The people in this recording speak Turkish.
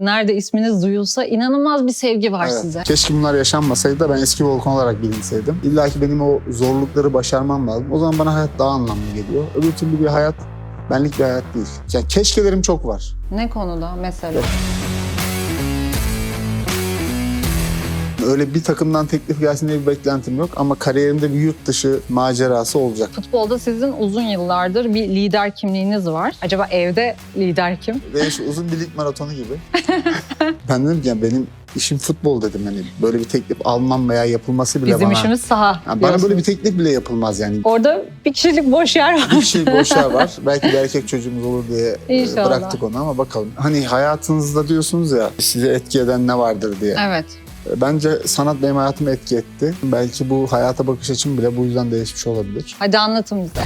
Nerede isminiz duyulsa inanılmaz bir sevgi var Evet. size. Keşke bunlar yaşanmasaydı da ben eski volkan olarak bilinseydim. İlla ki benim o zorlukları başarmam lazım. O zaman bana hayat daha anlamlı geliyor. Öbür türlü bir hayat benlik bir hayat değil. Yani keşkelerim çok var. Ne konuda mesela? Öyle bir takımdan teklif gelsin diye bir beklentim yok ama kariyerimde bir yurt dışı macerası olacak. Futbolda sizin uzun yıllardır bir lider kimliğiniz var. Acaba evde lider kim? Ve şu uzun bir lig maratonu gibi. ben dedim ki yani benim işim futbol dedim. Hani böyle bir teklif almam veya yapılması bile Bizim bana... işimiz saha. Yani bana böyle bir teklif bile yapılmaz yani. Orada bir kişilik boş yer var. Bir şey boşlar var. Belki bir erkek çocuğumuz olur diye İnşallah. bıraktık onu ama bakalım. Hani hayatınızda diyorsunuz ya sizi etki eden ne vardır diye. Evet. Bence sanat benim hayatımı etki etti. Belki bu hayata bakış açım bile bu yüzden değişmiş olabilir. Hadi anlatın bize.